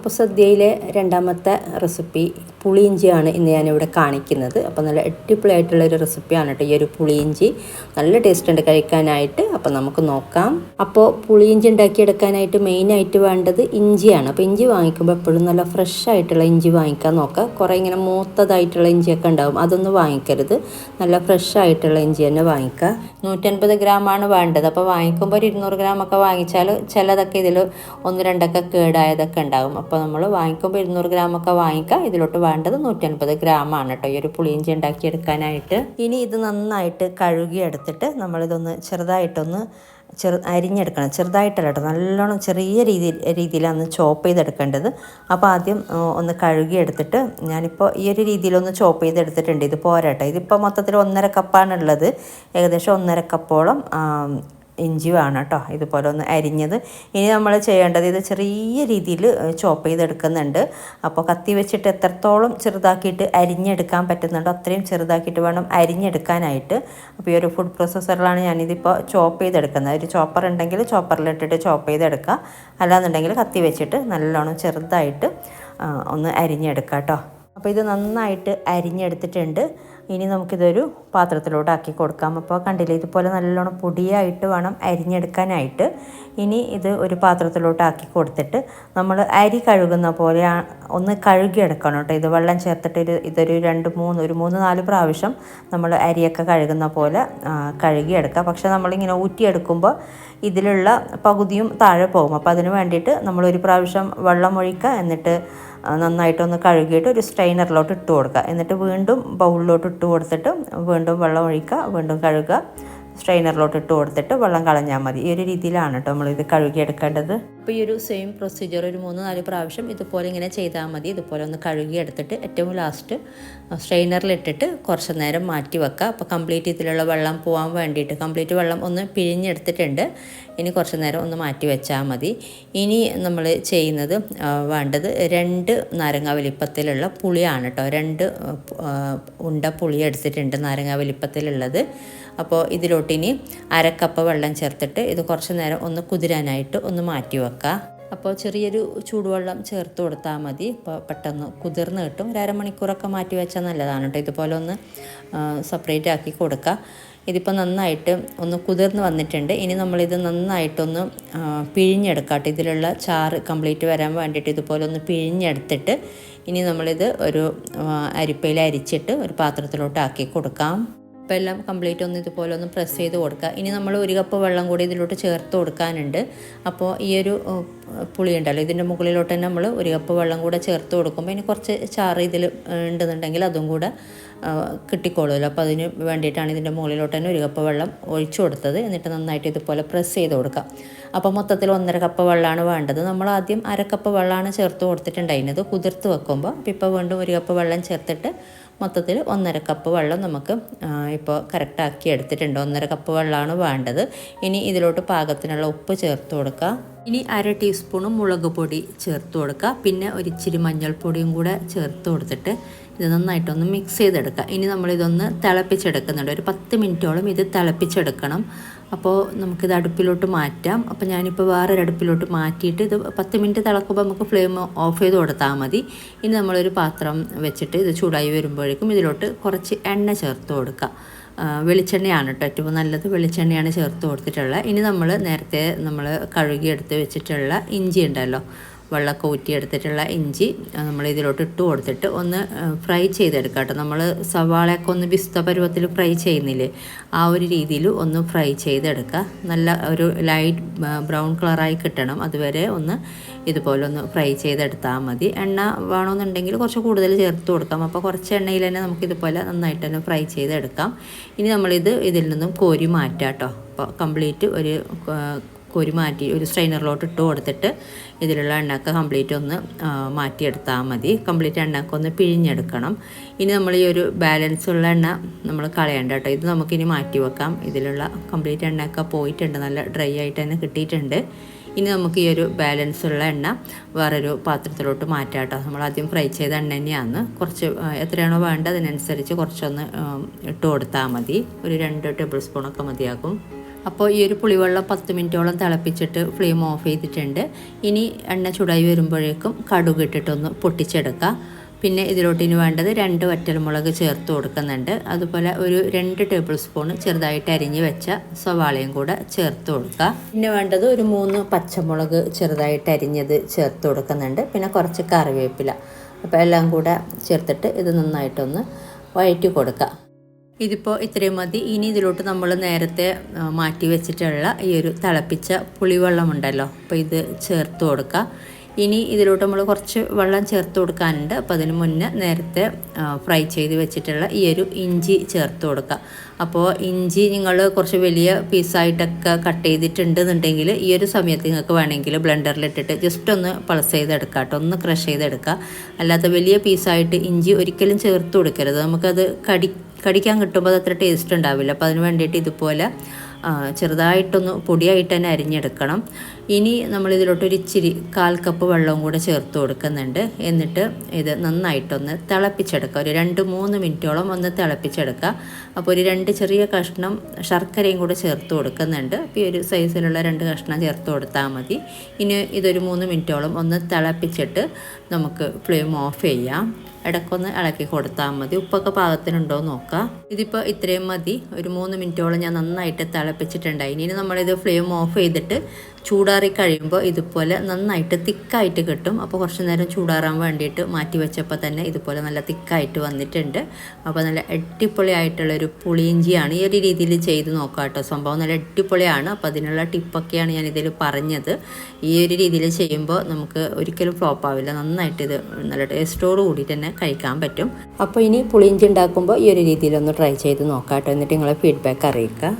അപ്പോൾ സദ്യയിലെ രണ്ടാമത്തെ റെസിപ്പി പുളിയിഞ്ചിയാണ് ഇന്ന് ഞാനിവിടെ കാണിക്കുന്നത്. അപ്പോൾ നല്ല അടിപൊളിയായിട്ടുള്ളൊരു റെസിപ്പിയാണ് കേട്ടോ ഈ ഒരു പുളിയിഞ്ചി. നല്ല ടേസ്റ്റ് ഉണ്ട് കഴിക്കാനായിട്ട്. അപ്പോൾ നമുക്ക് നോക്കാം. അപ്പോൾ പുളിയിഞ്ചി ഉണ്ടാക്കിയെടുക്കാനായിട്ട് മെയിനായിട്ട് വേണ്ടത് ഇഞ്ചിയാണ്. അപ്പോൾ ഇഞ്ചി വാങ്ങിക്കുമ്പോൾ എപ്പോഴും നല്ല ഫ്രഷ് ആയിട്ടുള്ള ഇഞ്ചി വാങ്ങിക്കാൻ നോക്കുക. കുറേ ഇങ്ങനെ മൂത്തതായിട്ടുള്ള ഇഞ്ചിയൊക്കെ ഉണ്ടാവും. അതൊന്നും വാങ്ങിക്കരുത്. നല്ല ഫ്രഷ് ആയിട്ടുള്ള ഇഞ്ചി തന്നെ വാങ്ങിക്കുക. നൂറ്റൻപത് ഗ്രാമാണ് വേണ്ടത്. അപ്പോൾ വാങ്ങിക്കുമ്പോൾ ഒരു ഇരുന്നൂറ് ഗ്രാം ഒക്കെ വാങ്ങിച്ചാൽ ചിലതൊക്കെ ഇതിൽ ഒന്ന് രണ്ടൊക്കെ കേടായതൊക്കെ ഉണ്ടാകും. അപ്പോൾ നമ്മൾ വാങ്ങിക്കുമ്പോൾ ഇരുന്നൂറ് ഗ്രാം ഒക്കെ വാങ്ങിക്കുക. ഇതിലോട്ട് വേണ്ടത് നൂറ്റൻപത് ഗ്രാമാണ് കേട്ടോ. ഈ ഒരു പുളിയിഞ്ചി ഉണ്ടാക്കിയെടുക്കാനായിട്ട്. ഇനി ഇത് നന്നായിട്ട് കഴുകി എടുത്തിട്ട് നമ്മളിതൊന്ന് ചെറുതായിട്ടൊന്ന് ചെറു അരിഞ്ഞെടുക്കണം. ചെറുതായിട്ടല്ല കേട്ടോ നല്ലോണം ചെറിയ രീതിയിൽ രീതിയിലാണ് ചോപ്പ് ചെയ്തെടുക്കേണ്ടത്. അപ്പോൾ ആദ്യം ഒന്ന് കഴുകി എടുത്തിട്ട് ഞാനിപ്പോൾ ഈ ഒരു രീതിയിലൊന്ന് ചോപ്പ് ചെയ്തെടുത്തിട്ടുണ്ട്. ഇത് പോരാട്ടോ. ഇതിപ്പോൾ മൊത്തത്തിൽ ഒന്നര കപ്പാണുള്ളത്. ഏകദേശം ഒന്നര കപ്പോളം ഇഞ്ചി വേണം കേട്ടോ ഇതുപോലെ ഒന്ന് അരിഞ്ഞത്. ഇനി നമ്മൾ ചെയ്യേണ്ടത് ഇത് ചെറിയ രീതിയിൽ ചോപ്പ് ചെയ്തെടുക്കുന്നുണ്ട്. അപ്പോൾ കത്തി വെച്ചിട്ട് എത്രത്തോളം ചെറുതാക്കിയിട്ട് അരിഞ്ഞെടുക്കാൻ പറ്റുന്നുണ്ടോ അത്രയും ചെറുതാക്കിയിട്ട് വേണം അരിഞ്ഞെടുക്കാനായിട്ട്. അപ്പോൾ ഈ ഒരു ഫുഡ് പ്രോസസ്സറിലാണ് ഞാനിതിപ്പോൾ ചോപ്പ് ചെയ്തെടുക്കുന്നത്. ഒരു ചോപ്പർ ഉണ്ടെങ്കിൽ ചോപ്പറിലിട്ടിട്ട് ചോപ്പ് ചെയ്തെടുക്കുക അല്ലാന്നുണ്ടെങ്കിൽ കത്തി വെച്ചിട്ട് നല്ലോണം ചെറുതായിട്ട് ഒന്ന് അരിഞ്ഞെടുക്കാം കേട്ടോ. അപ്പോൾ ഇത് നന്നായിട്ട് അരിഞ്ഞെടുത്തിട്ടുണ്ട്. ഇനി നമുക്കിതൊരു പാത്രത്തിലോട്ട് ആക്കി കൊടുക്കാം. അപ്പോൾ കണ്ടില്ലേ ഇതുപോലെ നല്ലോണം പൊടിയായിട്ട് വേണം അരിഞ്ഞെടുക്കാനായിട്ട്. ഇനി ഇത് ഒരു പാത്രത്തിലോട്ട് ആക്കി കൊടുത്തിട്ട് നമ്മൾ അരി കഴുകുന്ന പോലെ ഒന്ന് കഴുകിയെടുക്കണം കേട്ടോ. ഇത് വെള്ളം ചേർത്തിട്ട് ഒരു ഇതൊരു രണ്ട് മൂന്ന് ഒരു മൂന്ന് നാല് പ്രാവശ്യം നമ്മൾ അരിയൊക്കെ കഴുകുന്ന പോലെ കഴുകിയെടുക്കുക. പക്ഷെ നമ്മളിങ്ങനെ ഊറ്റിയെടുക്കുമ്പോൾ ഇതിലുള്ള പകുതിയും താഴെ പോകും. അപ്പോൾ അതിന് വേണ്ടിയിട്ട് നമ്മൾ ഒരു പ്രാവശ്യം വെള്ളം ഒഴിക്കുക. എന്നിട്ട് നന്നായിട്ടൊന്ന് കഴുകിയിട്ട് ഒരു സ്ട്രെയിനറിലോട്ട് ഇട്ട് കൊടുക്കുക. എന്നിട്ട് വീണ്ടും ബൗളിലോട്ട് ഇട്ട് കൊടുത്തിട്ട് വീണ്ടും വെള്ളം ഒഴിക്കുക വീണ്ടും കഴുകുക. സ്ട്രെയിനറിലോട്ട് ഇട്ട് കൊടുത്തിട്ട് വെള്ളം കളഞ്ഞാൽ മതി. ഈ ഒരു രീതിയിലാണ് കേട്ടോ നമ്മളിത് കഴുകിയെടുക്കേണ്ടത്. അപ്പോൾ ഈ ഒരു സെയിം പ്രൊസീജിയർ ഒരു മൂന്ന് നാല് പ്രാവശ്യം ഇതുപോലെ ഇങ്ങനെ ചെയ്താൽ മതി. ഇതുപോലെ ഒന്ന് കഴുകിയെടുത്തിട്ട് ഏറ്റവും ലാസ്റ്റ് സ്ട്രെയിനറിലിട്ടിട്ട് കുറച്ച് നേരം മാറ്റി വെക്കുക. അപ്പോൾ കംപ്ലീറ്റ് ഇതിലുള്ള വെള്ളം പോകാൻ വേണ്ടിയിട്ട് കംപ്ലീറ്റ് വെള്ളം ഒന്ന് പിഴിഞ്ഞെടുത്തിട്ടുണ്ട്. ഇനി കുറച്ച് നേരം ഒന്ന് മാറ്റി വെച്ചാൽ മതി. ഇനി നമ്മൾ ചെയ്യുന്നത് വേണ്ടത് രണ്ട് നാരങ്ങ വലിപ്പത്തിലുള്ള പുളിയാണ് കേട്ടോ രണ്ട് ഉണ്ട പുളി എടുത്തിട്ടുണ്ട് നാരങ്ങ വലിപ്പത്തിലുള്ളത്. അപ്പോൾ ഇതിലോട്ടിനി അരക്കപ്പ് വെള്ളം ചേർത്തിട്ട് ഇത് കുറച്ച് നേരം ഒന്ന് കുതിരാനായിട്ട് ഒന്ന് മാറ്റി വെക്കുക അപ്പോൾ ചെറിയൊരു ചൂടുവെള്ളം ചേർത്ത് കൊടുത്താൽ മതി. ഇപ്പോൾ പെട്ടെന്ന് കുതിർന്ന് കിട്ടും. ഒരു അരമണിക്കൂറൊക്കെ മാറ്റി വെച്ചാൽ നല്ലതാണ് കേട്ടോ ഇതുപോലെ ഒന്ന് സെപ്പറേറ്റ് ആക്കി കൊടുക്കുക ഇതിപ്പോൾ നന്നായിട്ട് ഒന്ന് കുതിർന്ന് വന്നിട്ടുണ്ട്. ഇനി നമ്മളിത് നന്നായിട്ടൊന്ന് ആ, പിഴിഞ്ഞെടുക്കാം കേട്ടോ ഇതിലുള്ള ചാറ് കംപ്ലീറ്റ് വരാൻ വേണ്ടിയിട്ട് ഇതുപോലെ ഒന്ന് പിഴിഞ്ഞെടുത്തിട്ട് ഇനി നമ്മളിത് ഒരു അരിപ്പയിൽ അരിച്ചിട്ട് ഒരു പാത്രത്തിലോട്ട് ആക്കി കൊടുക്കാം. അപ്പോൾ എല്ലാം കംപ്ലീറ്റ് ഒന്ന് ഇതുപോലെ ഒന്ന് പ്രസ് ചെയ്ത് കൊടുക്കുക. ഇനി നമ്മൾ ഒരു കപ്പ് വെള്ളം കൂടി ഇതിലോട്ട് ചേർത്ത് കൊടുക്കാനുണ്ട്. അപ്പോൾ ഈ ഒരു പുളി ഉണ്ടല്ലോ ഇതിന്റെ മുകളിലോട്ട് തന്നെ നമ്മൾ ഒരു കപ്പ് വെള്ളം കൂടെ ചേർത്ത് കൊടുക്കുമ്പോൾ ഇനി കുറച്ച് ചാറ് ഇതിൽ ഉണ്ടെന്നുണ്ടെങ്കിൽ അതും കൂടെ കിട്ടിക്കോളുമല്ലോ. അപ്പോൾ അതിന് വേണ്ടിയിട്ടാണ് ഇതിന്റെ മുകളിലോട്ട് തന്നെ ഒരു കപ്പ് വെള്ളം ഒഴിച്ചു കൊടുത്തത്. എന്നിട്ട് നന്നായിട്ട് ഇതുപോലെ പ്രസ് ചെയ്ത് കൊടുക്കാം അപ്പോൾ മൊത്തത്തിൽ ഒന്നര കപ്പ് വെള്ളമാണ് വേണ്ടത്. നമ്മൾ ആദ്യം അര കപ്പ് വെള്ളമാണ് ചേർത്ത് കൊടുത്തിട്ടുണ്ടായിരുന്നത്. കുതിർത്ത് വെക്കുമ്പോൾ ഇപ്പോൾ വീണ്ടും ഒരു കപ്പ് വെള്ളം ചേർത്തിട്ട് മൊത്തത്തിൽ ഒന്നര കപ്പ് വെള്ളം നമുക്ക് ഇപ്പോൾ കറക്റ്റാക്കി എടുത്തിട്ടുണ്ട്. ഒന്നര കപ്പ് വെള്ളമാണ് വേണ്ടത്. ഇനി ഇതിലോട്ട് പാകത്തിനുള്ള ഉപ്പ് ചേർത്ത് കൊടുക്കുക. ഇനി അര ടീസ്പൂണ് മുളക് പൊടി ചേർത്ത് കൊടുക്കുക. പിന്നെ ഒരിച്ചിരി മഞ്ഞൾപ്പൊടിയും കൂടെ ചേർത്ത് കൊടുത്തിട്ട് ഇത് നന്നായിട്ടൊന്ന് മിക്സ് ചെയ്തെടുക്കുക. ഇനി നമ്മളിതൊന്ന് തിളപ്പിച്ചെടുക്കുന്നുണ്ട്. ഒരു പത്ത് മിനിറ്റോളം ഇത് തിളപ്പിച്ചെടുക്കണം. അപ്പോൾ നമുക്കിത് അടുപ്പിലോട്ട് മാറ്റാം. അപ്പോൾ ഞാനിപ്പോൾ വേറൊരു അടുപ്പിലോട്ട് മാറ്റിയിട്ട് ഇത് പത്ത് മിനിറ്റ് തിളക്കുമ്പോൾ നമുക്ക് ഫ്ലെയിം ഓഫ് ചെയ്ത് കൊടുത്താൽ മതി. ഇനി നമ്മളൊരു പാത്രം വെച്ചിട്ട് ഇത് ചൂടായി വരുമ്പോഴേക്കും ഇതിലോട്ട് കുറച്ച് എണ്ണ ചേർത്ത് കൊടുക്കുക വെളിച്ചെണ്ണയാണ് കേട്ടോ ഏറ്റവും നല്ലത്. വെളിച്ചെണ്ണയാണ് ചേർത്ത് കൊടുത്തിട്ടുള്ളത്. ഇനി നമ്മൾ നേരത്തെ നമ്മൾ കഴുകിയെടുത്ത് വെച്ചിട്ടുള്ള ഇഞ്ചി ഉണ്ടല്ലോ വെള്ളമൊക്കെ ഊറ്റിയെടുത്തിട്ടുള്ള ഇഞ്ചി നമ്മൾ ഇതിലോട്ട് ഇട്ട് കൊടുത്തിട്ട് ഒന്ന് ഫ്രൈ ചെയ്തെടുക്കാം കേട്ടോ. നമ്മൾ സവാളയൊക്കെ ഒന്ന് വിസ്ത പരുവത്തിൽ ഫ്രൈ ചെയ്യുന്നില്ലേ ആ ഒരു രീതിയിൽ ഒന്ന് ഫ്രൈ ചെയ്തെടുക്കുക. നല്ല ഒരു ലൈറ്റ് ബ്രൗൺ കളറായി കിട്ടണം. അതുവരെ ഒന്ന് ഇതുപോലെ ഒന്ന് ഫ്രൈ ചെയ്തെടുത്താൽ മതി. എണ്ണ വേണമെന്നുണ്ടെങ്കിൽ കുറച്ച് കൂടുതൽ ചേർത്ത് കൊടുക്കാം. അപ്പോൾ കുറച്ച് എണ്ണയിൽ തന്നെ നമുക്ക് ഇതുപോലെ നന്നായിട്ട് തന്നെ ഫ്രൈ ചെയ്തെടുക്കാം. ഇനി നമ്മളിത് ഇതിൽ നിന്നും കോരി മാറ്റാം കേട്ടോ. അപ്പോൾ കംപ്ലീറ്റ് ഒരു കോരി മാറ്റി ഒരു സ്ട്രെയിനറിലോട്ട് ഇട്ട് കൊടുത്തിട്ട് ഇതിലുള്ള എണ്ണക്ക കംപ്ലീറ്റ് ഒന്ന് മാറ്റിയെടുത്താൽ മതി. കംപ്ലീറ്റ് എണ്ണക്ക ഒന്ന് പിഴിഞ്ഞെടുക്കണം. ഇനി നമ്മൾ ഈ ഒരു ബാലൻസ് ഉള്ള എണ്ണ നമ്മൾ കളയണ്ട കേട്ടോ. ഇത് നമുക്കിനി മാറ്റി വെക്കാം. ഇതിലുള്ള കംപ്ലീറ്റ് എണ്ണയൊക്കെ പോയിട്ടുണ്ട്. നല്ല ഡ്രൈ ആയിട്ട് തന്നെ കിട്ടിയിട്ടുണ്ട്. ഇനി നമുക്ക് ഈ ഒരു ബാലൻസ് ഉള്ള എണ്ണ വേറൊരു പാത്രത്തിലോട്ട് മാറ്റാം കേട്ടോ. നമ്മൾ ആദ്യം ഫ്രൈ ചെയ്ത എണ്ണ തന്നെയാണ്. കുറച്ച് എത്രയാണോ വേണ്ടത് അതിനനുസരിച്ച് കുറച്ചൊന്ന് ഇട്ട് കൊടുത്താൽ മതി. ഒരു രണ്ട് ടേബിൾ സ്പൂണൊക്കെ മതിയാകും. അപ്പോൾ ഈ ഒരു പുളിവെള്ളം പത്ത് മിനിറ്റോളം തിളപ്പിച്ചിട്ട് ഫ്ലെയിം ഓഫ് ചെയ്തിട്ടുണ്ട്. ഇനി എണ്ണ ചൂടായി വരുമ്പോഴേക്കും കടുക് ഇട്ടിട്ടൊന്ന് പൊട്ടിച്ചെടുക്കുക. പിന്നെ ഇതിലോട്ട് ഇനി വേണ്ടത് രണ്ട് വറ്റൽമുളക് ചേർത്ത് കൊടുക്കുന്നുണ്ട്. അതുപോലെ ഒരു രണ്ട് ടേബിൾ സ്പൂൺ ചെറുതായിട്ട് അരിഞ്ഞ് വെച്ച സവാളയും കൂടെ ചേർത്ത് കൊടുക്കുക. പിന്നെ വേണ്ടത് ഒരു മൂന്ന് പച്ചമുളക് ചെറുതായിട്ട് അരിഞ്ഞത് ചേർത്ത് കൊടുക്കുന്നുണ്ട്. പിന്നെ കുറച്ച് കറിവേപ്പില. അപ്പോൾ എല്ലാം കൂടെ ചേർത്തിട്ട് ഇത് നന്നായിട്ടൊന്ന് വഴറ്റി കൊടുക്കുക. ഇതിപ്പോൾ ഇത്രയും മതി. ഇനി ഇതിലോട്ട് നമ്മൾ നേരത്തെ മാറ്റി വെച്ചിട്ടുള്ള ഈ ഒരു തിളപ്പിച്ച പുളിവെള്ളം ഉണ്ടല്ലോ അപ്പോൾ ഇത് ചേർത്ത് കൊടുക്കുക ഇനി ഇതിലോട്ട് നമ്മൾ കുറച്ച് വെള്ളം ചേർത്ത് കൊടുക്കാനുണ്ട്. അപ്പോൾ അതിന് മുന്നേ നേരത്തെ ഫ്രൈ ചെയ്ത് വെച്ചിട്ടുള്ള ഈ ഒരു ഇഞ്ചി ചേർത്ത് കൊടുക്കുക അപ്പോൾ ഇഞ്ചി നിങ്ങൾ കുറച്ച് വലിയ പീസായിട്ടൊക്കെ കട്ട് ചെയ്തിട്ടുണ്ടെന്നുണ്ടെങ്കിൽ ഈ ഒരു സമയത്ത് നിങ്ങൾക്ക് വേണമെങ്കിൽ ബ്ലെൻഡറിലിട്ടിട്ട് ജസ്റ്റ് ഒന്ന് പൾസ് ചെയ്തെടുക്കുക കേട്ടോ. ഒന്ന് ക്രഷ് ചെയ്തെടുക്കുക അല്ലാത്ത വലിയ പീസായിട്ട് ഇഞ്ചി ഒരിക്കലും ചേർത്ത് കൊടുക്കരുത്. നമുക്കത് കടി കടിക്കാൻ കിട്ടുമ്പോൾ അത് അത്ര ടേസ്റ്റ് ഉണ്ടാവില്ല. അപ്പോൾ അതിന് വേണ്ടിയിട്ട് ഇതുപോലെ ചെറുതായിട്ടൊന്ന് പൊടിയായിട്ട് തന്നെ അരിഞ്ഞെടുക്കണം. ഇനി നമ്മൾ ഇതിലോട്ടൊരു ഇച്ചിരി കാൽ കപ്പ് വെള്ളവും കൂടെ ചേർത്ത് കൊടുക്കുന്നുണ്ട്. എന്നിട്ട് ഇത് നന്നായിട്ടൊന്ന് തിളപ്പിച്ചെടുക്കുക. ഒരു രണ്ട് മൂന്ന് മിനിറ്റോളം ഒന്ന് തിളപ്പിച്ചെടുക്കുക. അപ്പോൾ ഒരു രണ്ട് ചെറിയ കഷ്ണം ശർക്കരയും കൂടെ ചേർത്ത് കൊടുക്കുന്നുണ്ട്. അപ്പോൾ ഈ ഒരു സൈസിലുള്ള രണ്ട് കഷ്ണം ചേർത്ത് കൊടുത്താൽ മതി. ഇനി ഇതൊരു മൂന്ന് മിനിറ്റോളം ഒന്ന് തിളപ്പിച്ചിട്ട് നമുക്ക് ഫ്ലെയിം ഓഫ് ചെയ്യാം. ഇടയ്ക്കൊന്ന് ഇളക്കി കൊടുത്താൽ മതി. ഉപ്പൊക്കെ പാകത്തിനുണ്ടോ നോക്കുക ഇതിപ്പോൾ ഇത്രയും മതി. ഒരു മൂന്ന് മിനിറ്റോളം ഞാൻ നന്നായിട്ട് തിളപ്പിച്ചിട്ടുണ്ടായി. ഇനി നമ്മളിത് ഫ്ലെയിം ഓഫ് ചെയ്തിട്ട് ചൂടാറി കഴിയുമ്പോൾ ഇതുപോലെ നന്നായിട്ട് തിക്കായിട്ട് കിട്ടും. അപ്പോൾ കുറച്ച് നേരം ചൂടാറാൻ വേണ്ടിയിട്ട് മാറ്റി വെച്ചപ്പോൾ തന്നെ ഇതുപോലെ നല്ല തിക്കായിട്ട് വന്നിട്ടുണ്ട്. അപ്പോൾ നല്ല അടിപൊളിയായിട്ടുള്ളൊരു പുളിയിഞ്ചിയാണ് ഈ ഒരു രീതിയിൽ ചെയ്ത് നോക്കാം കേട്ടോ. സംഭവം നല്ല അടിപൊളിയാണ്. അപ്പോൾ അതിനുള്ള ടിപ്പൊക്കെയാണ് ഞാൻ ഇതിൽ പറഞ്ഞത്. ഈ ഒരു രീതിയിൽ ചെയ്യുമ്പോൾ നമുക്ക് ഒരിക്കലും ഫ്ലോപ്പ് ആവില്ല. നന്നായിട്ട് ഇത് നല്ല ടേസ്റ്റോട് കൂടി തന്നെ കഴിക്കാൻ പറ്റും. അപ്പോൾ ഇനി പുളിയിഞ്ചി ഉണ്ടാക്കുമ്പോൾ ഈ ഒരു രീതിയിലൊന്ന് ട്രൈ ചെയ്ത് നോക്കാം കേട്ടോ എന്നിട്ട് നിങ്ങളെ ഫീഡ്ബാക്ക് അറിയിക്കുക.